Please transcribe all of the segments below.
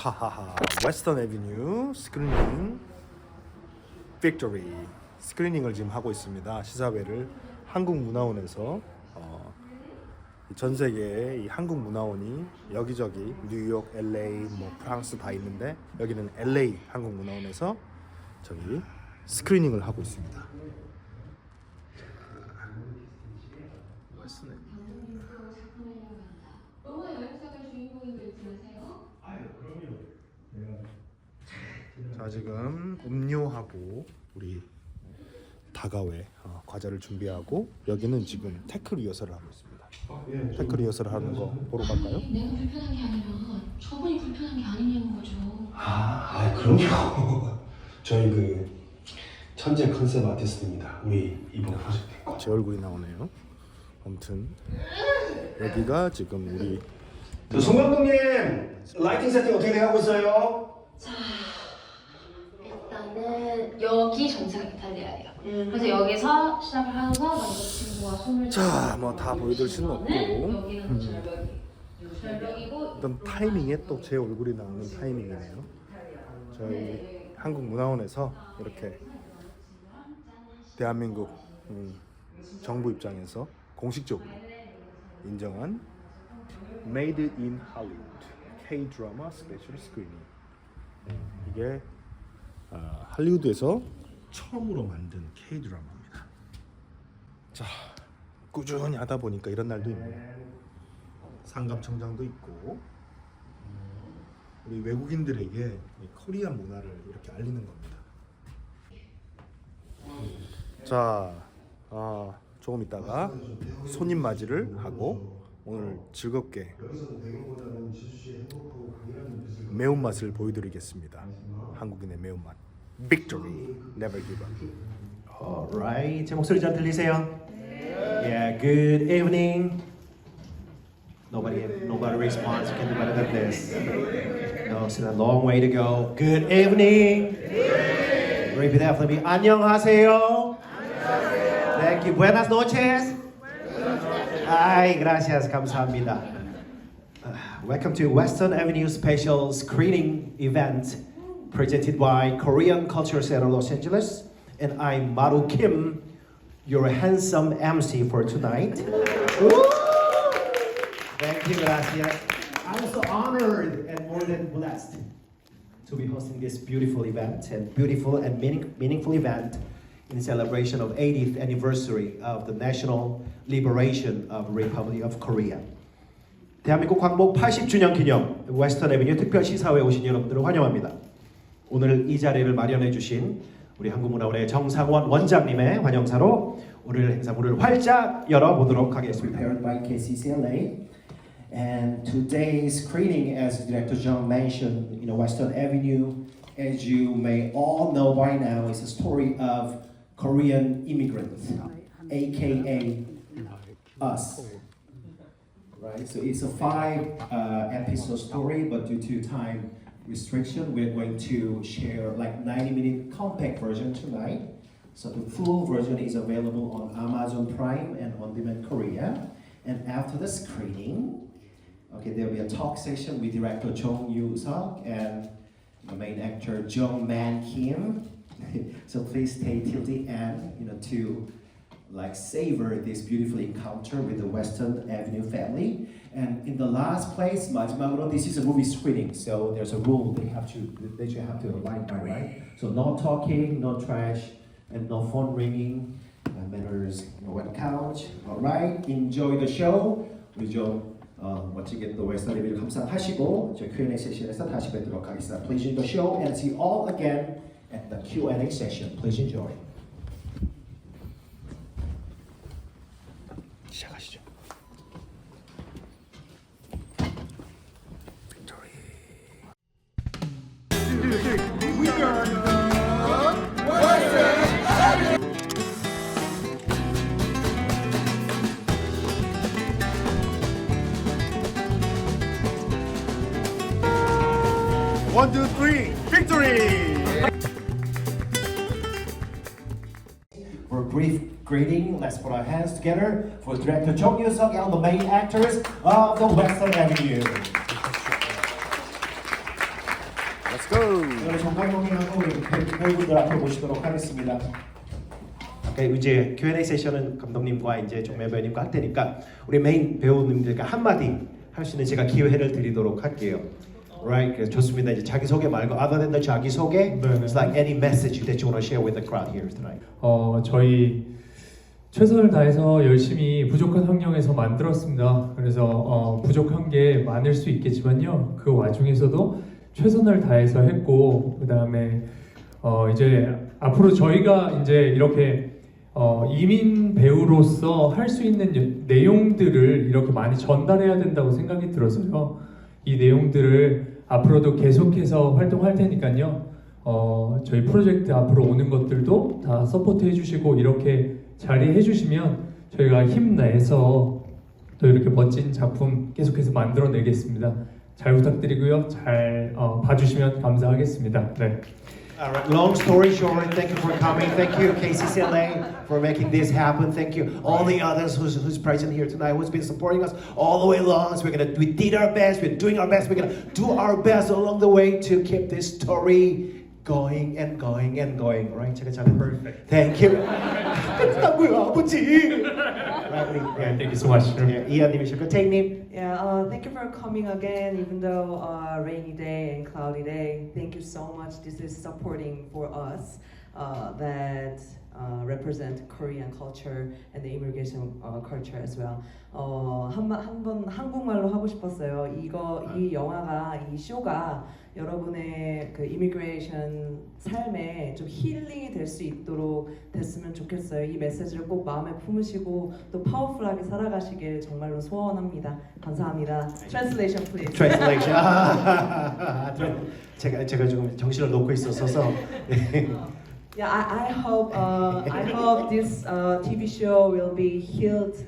하하하 웨스턴 애비뉴 스크리닝 빅토리 스크리닝을 지금 하고 있습니다. 시사회를 한국문화원에서 어, 전 세계의 이 한국문화원이 여기저기 뉴욕, LA, 뭐 프랑스 다 있는데 여기는 LA 한국문화원에서 저기 스크리닝을 하고 있습니다. 웨스턴 애비뉴. 로마 여행사가 주인공인 거 잊지 마세요. 자 지금 음료하고 우리 다가웨 어, 과자를 준비하고 여기는 지금 태클 리허설을 하고 있습니다. 태클 리허설을 하는 거 보러 갈까요? 내가 불편한 게 아니라 저분이 불편한 게 아니냐는 거죠. 아, 아 그럼요. 저희 그 천재 컨셉 아티스트입니다. 우리 이번 프로젝트 거. 제 얼굴이 나오네요. 아무튼 여기가 지금 우리 송 감독님 라이팅 세팅 어떻게 돼가고 있어요? 자, 일단은 여기 정착이 달려야 돼요. 그래서 여기서 시작을 하면서 남자친구와 손을 자, 뭐다 보여드릴 수는 없고. 여기는 절벽이 절벽이고 어떤 타이밍에 또 제 얼굴이 나오는 타이밍이네요. 저희 한국문화원에서 이렇게 대한민국 음, 정부 입장에서 공식적으로 인정한 Made in Hollywood K-드라마 스페셜 스크리닝 이게 어, 할리우드에서 처음으로 만든 K-드라마입니다. 자 꾸준히 하다 보니까 이런 날도 있네요. 상감청장도 있고 우리 외국인들에게 이 코리안 문화를 이렇게 알리는 겁니다. 자, 아, 조금 있다가 손님 맞이를 하고 오늘 즐겁게 매운맛을 보여드리겠습니다. 한국인의 매운맛. Victory, never give up. Alright, 제 목소리 잘 들리세요? Yeah, good evening. Nobody, nobody responds. You can do better than this. No, it's a long way to go. Good evening. Repeat after me. 안녕하세요. Thank you. Buenas noches. Ay, gracias. 감사합니다. Uh, Welcome to Western Avenue Special Screening Event presented by Korean Culture Center Los Angeles. And I'm Maru Kim, your handsome MC for tonight. Woo! Thank you, gracias. I'm so honored and more than blessed to be hosting this beautiful event and beautiful and meaning, meaningful event in celebration of 80th anniversary of the national liberation of Republic of Korea. 대한민국 광복 80주년 기념 웨스턴 애비뉴 특별 시사회에 오신 여러분들을 환영합니다. 오늘 이 자리를 마련해 주신 우리 한국문화원의 정상원 원장님의 환영사로 오늘 행사 문을 활짝 열어보도록 하겠습니다. And today's screening, as Director Zhang mentioned, you know, Western Avenue, as you may all know by now, is a story of Korean immigrants, aka us. Right, so it's a five uh, episode story, but due to time restriction, we're going to share like 90 minute compact version tonight. So the full version is available on Amazon Prime and On Demand Korea. And after the screening, okay, there'll be a talk session with director Jong Yoo Suk and the main actor Jung Man Kim. so please stay till the end, you know, to like savor this beautiful encounter with the Western Avenue family. And in the last place, 마지막으로, this is a movie screening, so there's a rule they have to they should have to abide by, right? So no talking, no trash, and no phone ringing. Uh, manners, no one couch. All right, enjoy the show. 우리 좀 어, 멋지게 또 웨스턴 리뷰를 감상하시고 저희 Q&A 세션에서 다시 뵙도록 하겠습니다. Please enjoy the show and see you all again at the Q&A session. Please enjoy. 시작하시죠. Let's put our hands together for director Jung Yoo Suk and the main actors of the Western Avenue. Let's go. 우리 정강용님하고 우리 배- 배우분들 앞으로 모시도록 하겠습니다. 아까 이제 Q&A 세션은 감독님과 이제 정매 배우님과 할 테니까 우리 메인 배우님들과 한 마디 할 수 있는 제가 기회를 드리도록 할게요. Right, 그래서 좋습니다. 이제 자기 소개 말고 other than the 자기 소개, it's like any message that you want to share with the crowd here tonight. 어, 저희 최선을 다해서 열심히 부족한 환경에서 만들었습니다. 그래서 어, 부족한 게 많을 수 있겠지만요. 그 와중에서도 최선을 다해서 했고 그 다음에 어, 이제 앞으로 저희가 이제 이렇게 어, 이민 배우로서 할 수 있는 여- 내용들을 이렇게 많이 전달해야 된다고 생각이 들어서요. 이 내용들을 앞으로도 계속해서 활동할 테니까요. 어, 저희 프로젝트 앞으로 오는 것들도 다 서포트 해 주시고 이렇게 자리해 주시면 저희가 힘내서 또 이렇게 멋진 작품 계속해서 만들어내겠습니다. 잘 부탁드리고요. 잘 어, 봐주시면 감사하겠습니다. 네. Alright, long story short, thank you for coming. Thank you, KCCLA, for making this happen. Thank you, all the others who's, who's present here tonight, who's been supporting us all the way along. So we're gonna, we did our best, we're doing our best, we're gonna do our best along the way to keep this story going and going and going. Right? 제가 잘했 Perfect. Thank you. 끝났고요, 아버지. Right, 우리, Yeah, thank you so much. 예, 이하님이시고, 태님. Yeah, uh, thank you for coming again, even though uh, rainy day and cloudy day. Thank you so much. This is supporting for us uh, that Uh, represent Korean culture and the immigration uh, culture as well. 어, 한번 한국말로 하고 싶었어요. 이거 이 영화가 이 쇼가 여러분의 그 이미그레이션 삶에 좀 힐링이 될 수 있도록 됐으면 좋겠어요. 이 메시지를 꼭 마음에 품으시고 또 파워풀하게 살아가시길 정말로 소원합니다. 감사합니다. Translation please. Translation. 아, 제가 제가 조금 정신을 놓고 있었어서. 네. Yeah, I, I hope uh, I hope this uh, TV show will be healed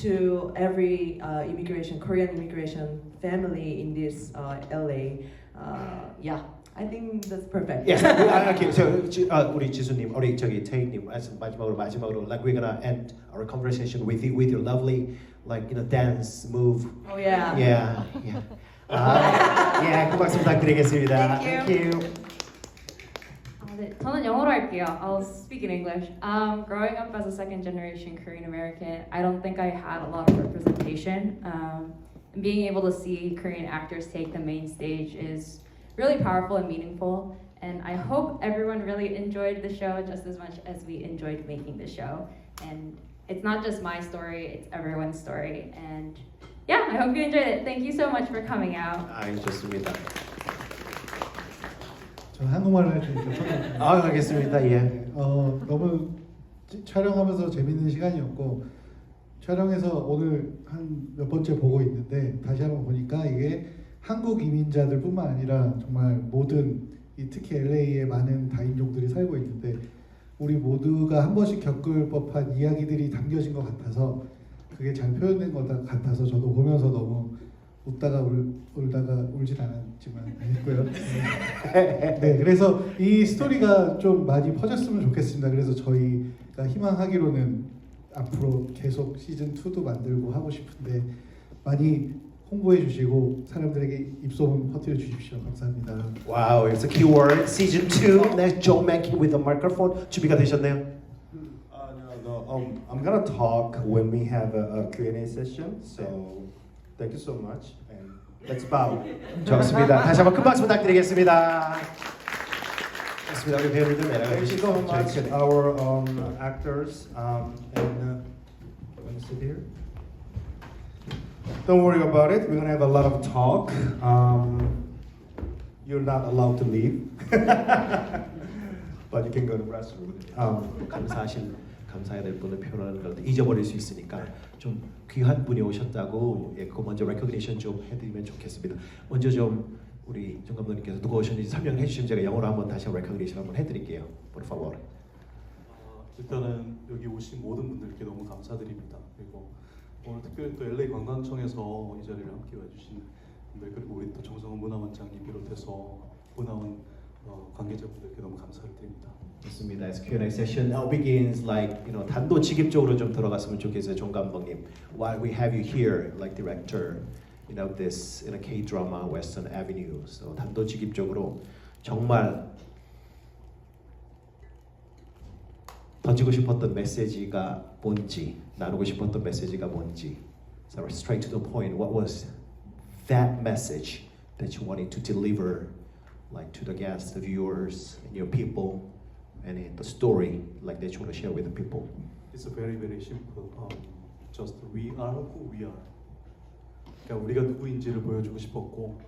to every uh, immigration Korean immigration family in this uh, LA. Uh, yeah, I think that's perfect. Yes. 아, okay. So, 지, 아, 우리 지수님, 우리 저기 태희님, 마지막으로 마지막으로, like we're gonna end our conversation with you, with your lovely, like you know, dance move. Oh yeah. Yeah, yeah. 아, 예, 그 박수 부탁드리겠습니다. Thank Thank you. 아, 네, 저는 영어로 할게요. I'll speak in English. Um, growing up as a second generation Korean American, I don't think I had a lot of representation. Um, and being able to see Korean actors take the main stage is really powerful and meaningful. And I hope everyone really enjoyed the show just as much as we enjoyed making the show. And it's not just my story, it's everyone's story. And yeah, I hope you enjoyed it. Thank you so much for coming out. 아, 좋습니다. 저 한국말을 할 테니까. 아, 알겠습니다. 예. 어 너무 찌- 촬영하면서 재밌는 시간이었고 촬영해서 오늘 한 몇 번째 보고 있는데 다시 한번 보니까 이게 한국 이민자들뿐만 아니라 정말 모든 이 특히 LA에 많은 다인종들이 살고 있는데 우리 모두가 한 번씩 겪을 법한 이야기들이 담겨진 것 같아서 그게 잘 표현된 것 같아서 저도 보면서 너무 웃다가 울, 울다가 울진 않았지만 했고요. 네, 그래서 이 스토리가 좀 많이 퍼졌으면 좋겠습니다. 그래서 저희가 희망하기로는 앞으로 계속 시즌 2도 만들고 하고 싶은데 많이 홍보해 주시고 사람들에게 입소문 퍼뜨려 주십시오. 감사합니다. Wow, it's a keyword. Season 2. Next, Joe Mankey with the microphone. 준비가 되셨나요? Uh, no, no. Um, I'm gonna talk when we have a, a Q&A session. So thank you so much and let's bow. 좋습니다. 다시 한번 큰 박수 부탁드리겠습니다. 좋습니다. 우리 배우님들 내려가 Thank you so 주시고 much, 저희 our um, actors. Um, and uh, wanna sit here? Don't worry about it. We're gonna have a lot of talk. Um, you're not allowed to leave, but you can go to the restroom. Um, 감사하신 감사해야 될 분을 표현하는 걸 잊어버릴 수 있으니까 좀 귀한 분이 오셨다고 예, 그거 먼저 레코그니션 좀 해드리면 좋겠습니다. 먼저 좀 우리 정 감독님께서 누가 오셨는지 설명해 주시면 제가 영어로 한번 다시 레코그니션 한번 해드릴게요. Por favor. 어, 일단은 여기 오신 모든 분들께 너무 감사드립니다. 그리고 오늘 특별히 또 LA 관광청에서 이 자리를 함께 와주신 분들 그리고 우리 또 정성훈 문화원장님 비롯해서 문화원 어, 관계자분들께 너무 감사를 드립니다. 좋습니다. As Q&A session now begins, like you know 단도직입적으로 좀 들어갔으면 좋겠어요, 종 감독님. While we have you here, like director, you know this in a K drama Western Avenue, so 단도직입적으로 정말 던지고 싶었던 메시지가 뭔지 나누고 싶었던 메시지가 뭔지 so straight to the point what was that message that you wanted to deliver like to the guests the viewers and your people And the story like that you want to share with the people It's very very simple. Um, just we are who we are. 그러니까 우리가 누구인지를 보여주고 싶었고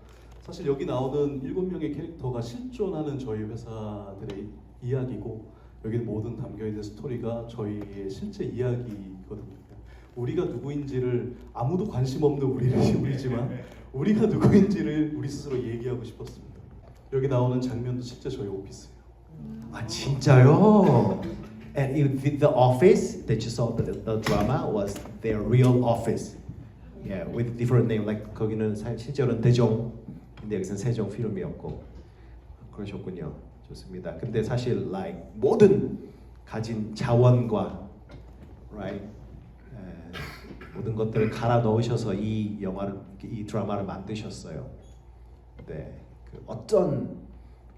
사실 여기 나오는 일곱 명의 캐릭터가 실존하는 저희 회사들의 이야기고 여기 모든 담겨 있는 스토리가 저희의 실제 이야기거든요. 우리가 누구인지를 아무도 관심 없는 우리를 우리지만 우리가 누구인지를 우리 스스로 얘기하고 싶었습니다. 여기 나오는 장면도 실제 저희 오피스예요. 아 진짜요? And the- the office that you saw the, the drama was their real office. Yeah, with different name. Like 거기는 사- 실제로는 대종, 근데 여기서는 세종 필름이었고 그러셨군요. 좋습니다. 근데 사실 like 모든 가진 자원과 right 에, 모든 것들을 갈아 넣으셔서 이 영화를 이 드라마를 만드셨어요. 네, 그 어떤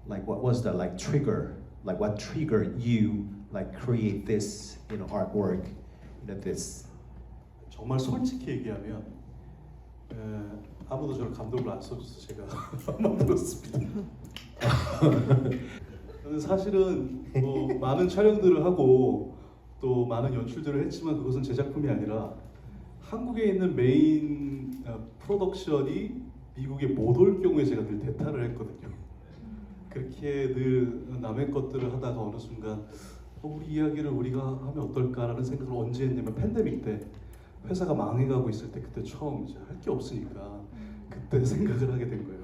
like what was the like trigger like what triggered you like create this you know artwork you know this 정말 솔직히 얘기하면 에, 아무도 저를 감독을 안 써줘서 제가 만들었습니다. 저는 사실은 뭐 많은 촬영들을 하고 또 많은 연출들을 했지만 그것은 제 작품이 아니라 한국에 있는 메인 어, 프로덕션이 미국에 못 올 경우에 제가 늘 대타를 했거든요. 그렇게 늘 남의 것들을 하다가 어느 순간 어, 우리 이야기를 우리가 하면 어떨까라는 생각을 언제 했냐면 팬데믹 때 회사가 망해가고 있을 때 그때 처음 이제 할 게 없으니까 그때 생각을 하게 된 거예요.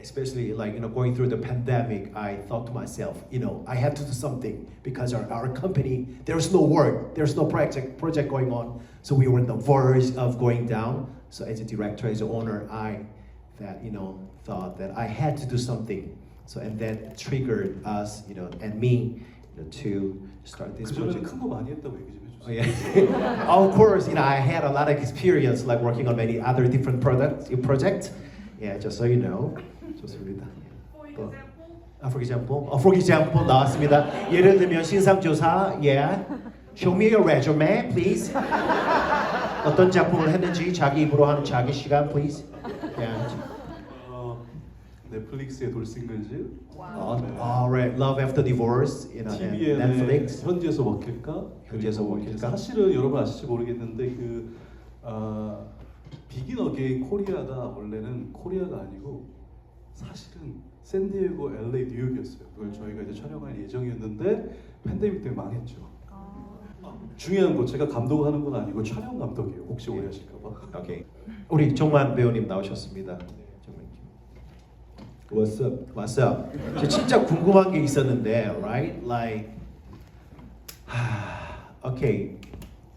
especially like you know going through the pandemic i thought to myself you know i have to do something because our, our company there's no work there's no project project going on so we were on the verge of going down so as a director as an owner i that you know thought that i had to do something so and that triggered us you know and me you know, to start this 그 전에는 project 큰 거 많이 했다고 얘기 좀 Oh, 해주세요. yeah. of course, you know, I had a lot of experience like working on many other different products, projects. Yeah, just so you know. 좋습니다. 또, 아, for example, 어, for example 나왔습니다. 예를 들면 신상 조사, yeah. Show me your resume, please. 어떤 작품을 했는지 자기 입으로 하는 자기 시간, please. Yeah. 어, 넷플릭스의 돌싱글즈, 어, alright, Love After Divorce, you know, and TVN의 Netflix. 현지에서 먹힐까? 현지에서 그리고 먹힐까? 사실은 여러분 아실지 모르겠는데 그 아, 비긴 어게인 코리아가 원래는 코리아가 아니고 사실은 샌디에고, LA, 뉴욕이었어요. 그걸 저희가 이제 촬영할 예정이었는데 팬데믹 때문에 망했죠. 아, 중요한 거 제가 감독하는 건 아니고 촬영 감독이에요. 혹시 오해하실까 봐. 오케이. 우리 정만 배우님 나오셨습니다. 정만. What's up? What's up? 저 진짜 궁금한 게 있었는데, right? Like, okay,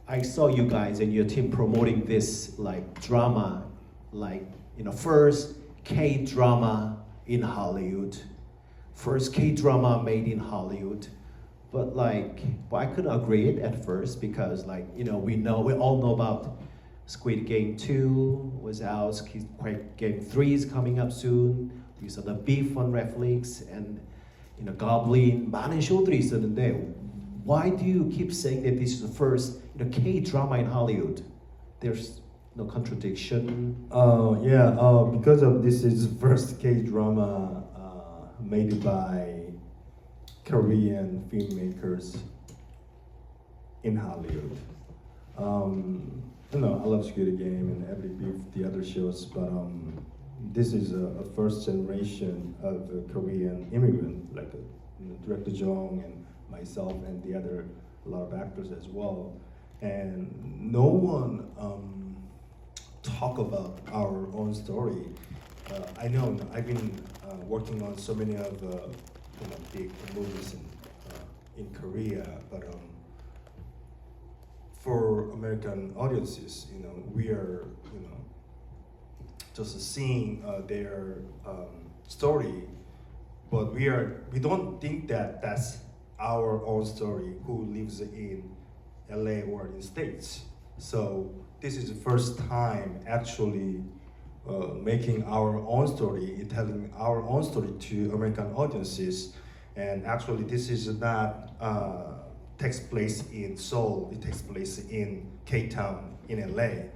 I saw you guys and your team promoting this like drama, like you know, first K drama in Hollywood, first K drama made in Hollywood. But like, well, I couldn't agree it at first because like you know we know we all know about Squid Game 2 was out. Squid Game 3 is coming up soon. We saw The Beef on Netflix and you know Goblin. 많은 쇼들이 있었는데 why do you keep saying that this is the first you know, K drama in Hollywood? There's no contradiction. Uh, yeah, uh, because of this is first K drama uh, made by Korean filmmakers in Hollywood. Um, you know, I love Squid Game and every beef the other shows, but um, this is a, a first generation of a Korean immigrant, like uh you know, director Jong and myself and the other a lot of actors as well. And no one um, talk about our own story. Uh, I know I've been uh, working on so many of the you know, big movies in, uh, in Korea, but um, for American audiences, you know, we are you know just seeing uh, their um, story, but we are we don't think that that's our own story who lives in LA or in States. So this is the first time actually uh, making our own story, telling our own story to American audiences. And actually, this is not uh, takes place in Seoul. It takes place in K Town in LA.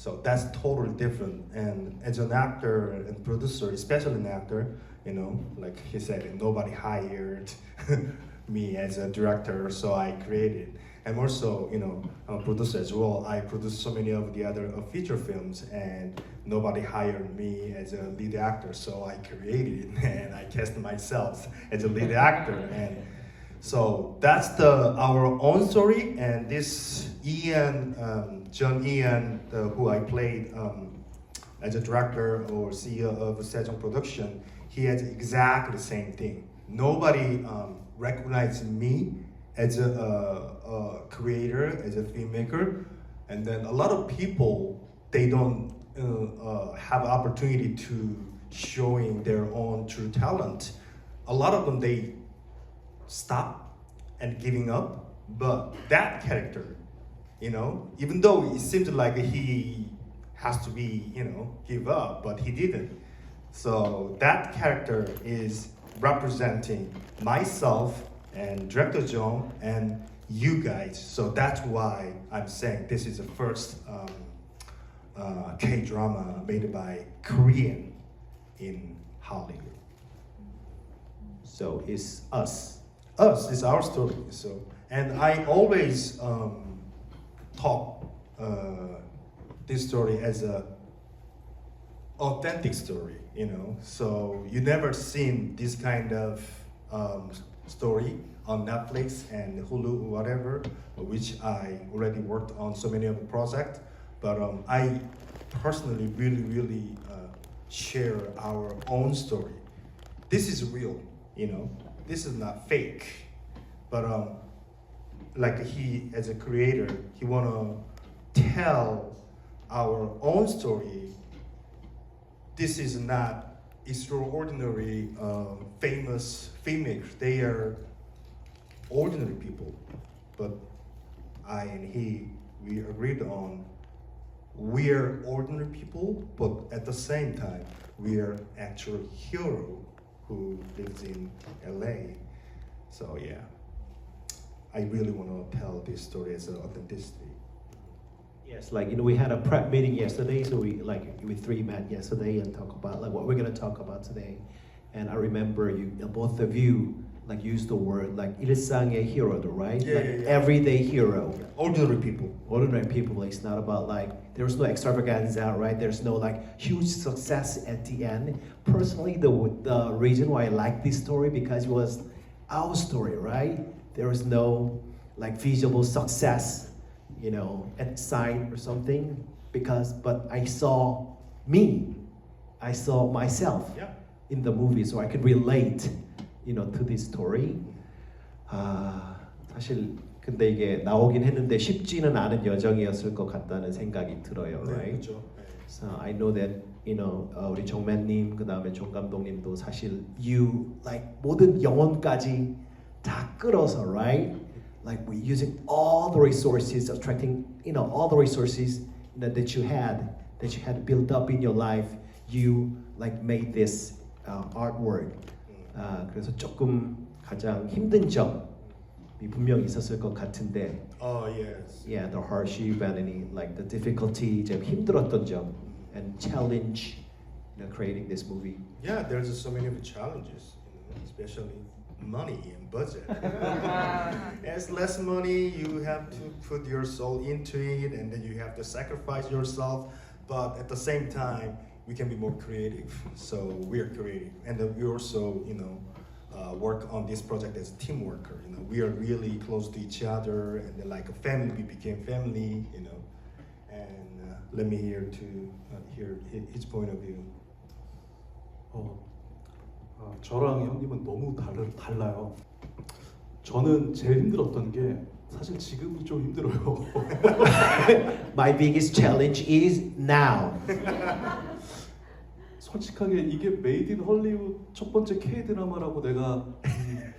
So that's totally different. And as an actor and producer, especially an actor, you know, like he said, nobody hired me as a director, so I created. And also, you know, I'm a producer as well. I produced so many of the other uh, feature films, and nobody hired me as a lead actor, so I created it and I cast myself as a lead actor. And so that's the our own story, and this Ian, um, John Ian, the, who I played um, as a director or CEO of Sejong Production, he has exactly the same thing. Nobody um, recognized me as a, a, a creator, as a filmmaker, and then a lot of people they don't uh, uh, have opportunity to showing their own true talent. A lot of them they stop and giving up. But that character, you know, even though it seems like he has to be, you know, give up, but he didn't. So that character is representing myself and Director Jong and you guys. So that's why I'm saying this is the first um, uh, K drama made by Korean in Hollywood. So it's us. us is our story so and i always um, talk uh, this story as a authentic story you know? So you never seen this kind of um, story on netflix and hulu or whatever which i already worked on so many of the projects but um, i personally really really uh, share our own story. This is real you know? This is not fake. But um like he as a creator he want to tell our own story. This is not extraordinary uh, famous filmmakers. They are ordinary people but i and he we agreed on we are ordinary people but at the same time we are actual hero who lives in la so yeah I really want to tell this story as an authenticity. Yes, like you know, we had a prep meeting yesterday, so we like we three met yesterday and talk about like what we're gonna talk about today. And I remember you, both of you, like used the word like ilisang a hero, right? Yeah, like yeah, yeah. everyday hero. Yeah. Ordinary people. Ordinary people. Like, it's not about like there's no extravaganza, right? There's no like huge success at the end. Personally, the the reason why I like this story because it was our story, right? There was no like visible success, you know, at sight or something. Because but I saw me, I saw myself yeah in the movie, so I could relate, you know, to this story. 아 사실 근데 이게 나오긴 했는데 쉽지는 않은 여정이었을 것 같다는 생각이 들어요, 네, right? 그렇죠 네. So I know that you know 어, 우리 정맨님 그 다음에 종 감독님도 사실 you like 모든 영혼까지 다 끌어서 right like we using all the resources attracting you know all the resources that, that you had that you had built up in your life you like made this uh, artwork 아 그래서 조금 가장 힘든 점이 분명 있었을 것 같은데 oh yes yeah, the hardship and any like the difficulty, 좀 힘들었던 점 and challenge, you know, creating this movie. yeah there's so many of the challenges you know, especially money and budget. As less money you have to put your soul into it and then you have to sacrifice yourself. But at the same time we can be more creative. So we are creative. And then we also you know uh, work on this project as a team worker. You know we are really close to each other and then like a family we became family you know. And uh, let me hear to uh, hear his point of view. 어, 아, 저랑 형님은 너무 달, 달라요. 저는 제일 힘들었던 게 사실 지금이 좀 힘들어요. My biggest challenge is now. 솔직하게 이게 메이드 인 헐리우드 첫 번째 K 드라마라고 내가 음,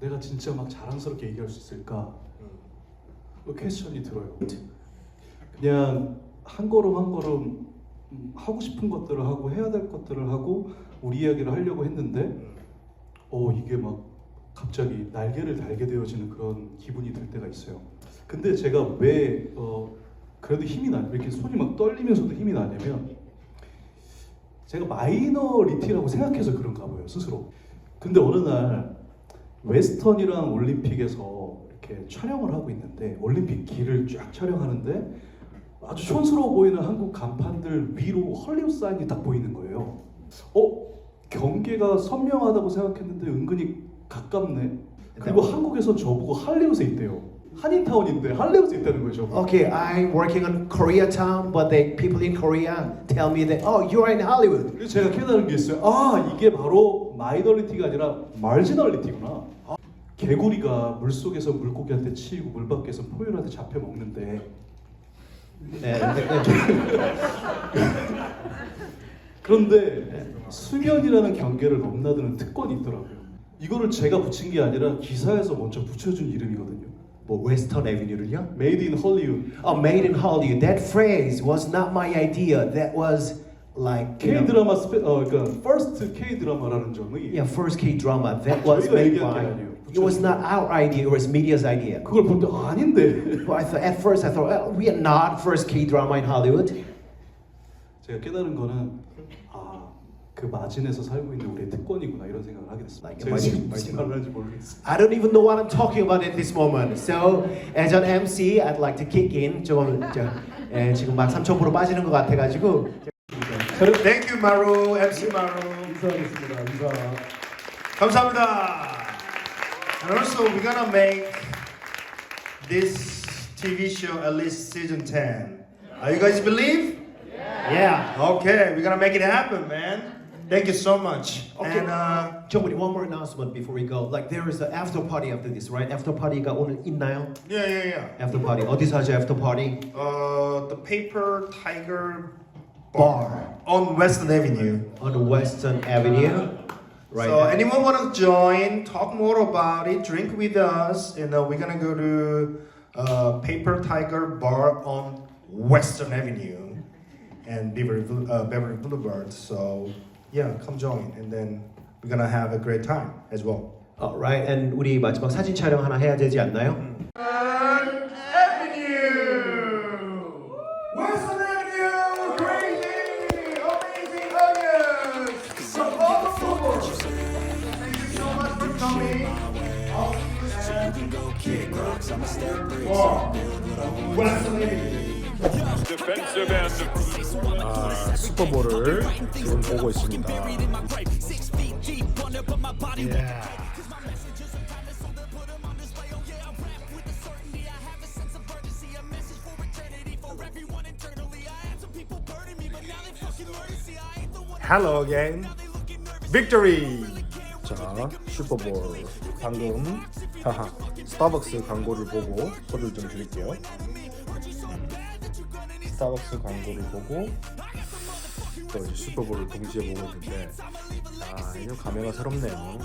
내가 진짜 막 자랑스럽게 얘기할 수 있을까? 그 퀘스천이 들어요. 그냥 한 걸음 한 걸음 음, 하고 싶은 것들을 하고 해야 될 것들을 하고 우리 이야기를 하려고 했는데 어 이게 막 갑자기 날개를 달게 되어지는 그런 기분이 들 때가 있어요. 근데 제가 왜 어, 그래도 힘이 나 이렇게 손이 막 떨리면서도 힘이 나냐면 제가 마이너리티라고 생각해서 그런가 봐요 스스로. 근데 어느 날 웨스턴이랑 올림픽에서 이렇게 촬영을 하고 있는데 올림픽 길을 쫙 촬영하는데 아주 촌스러워 보이는 한국 간판들 위로 헐리우드 사인이 딱 보이는 거예요. 어 경계가 선명하다고 생각했는데 은근히 가깝네. 그리고 한국에서 저보고 할리우드에 있대요. 한인타운인데 할리우드에 있다는 거죠. Okay, I'm working on Koreatown, but the people in Korea tell me that oh, you're in Hollywood. 그래서 제가 깨달은 게 있어요. 아 이게 바로 마이너리티가 아니라 마르지널리티구나. 아, 개구리가 물 속에서 물고기한테 치이고 물 밖에서 포유한테 잡혀 먹는데 네, 네, 네. 그런데 수면이라는 경계를 넘나드는 특권이 있더라고요. 이거를 제가 붙인 게 아니라 기사에서 먼저 붙여준 이름이거든요. 뭐 웨스턴 애비뉴를요? Made in Hollywood. Oh, made in Hollywood. That phrase was not my idea. That was like K 드라마 스페 어 그러니까 first K 드라마라는 점이 yeah, first K drama. That was made by. It was not our idea. It was media's idea. 그걸 볼 때 아닌데 But I thought at first I thought oh, we are not first K drama in Hollywood. 제가 깨달은 거는 아 그 마진에서 살고 있는 우리의 특권이구나 이런 생각을 하게 됐습니다. 제가. 무슨 말을 하는지 모르겠어요. I don't even know what I'm talking about at this moment. So as an MC, I'd like to kick in. 조금 저, 예, 지금 막 삼천포로 빠지는 것 같아가지고. Thank you 마루 MC 마루 인사하겠습니다. 인사. 감사합니다. And also we're gonna make this TV show at least season 10. Are you guys believe? Yeah. Okay, we're gonna make it happen, man. Thank you so much. Okay. And uh, Jomuni, one more announcement before we go. Like there is an after party after this, right? After party가 오늘 있나요? yeah, yeah, yeah. After party 어디서 하죠? After party? Uh, the Paper Tiger Bar on Western Avenue. on Western Avenue. Right. So anyone want to join, talk more about it, drink with us, and uh, we're gonna go to uh, Paper Tiger Bar on Western Avenue and Beverly, Boule- uh, Beverly Boulevard. So yeah, come join, and then we're gonna have a great time as well. Alright. And 우리 마지막 사진 촬영 하나 해야 되지 않나요? Avenue, at Wow. Western Avenue. 아, 슈퍼볼을 지금 보고 있습니다. 예. Hello again. Victory. 자, 슈퍼볼 방금 하하, 스타벅스 광고를 보고 소리를 좀 줄일게요. 스타벅스 광고를 보고 또 이제 슈퍼볼을 동시에 보고 있는데 아 이거 감회가 새롭네요.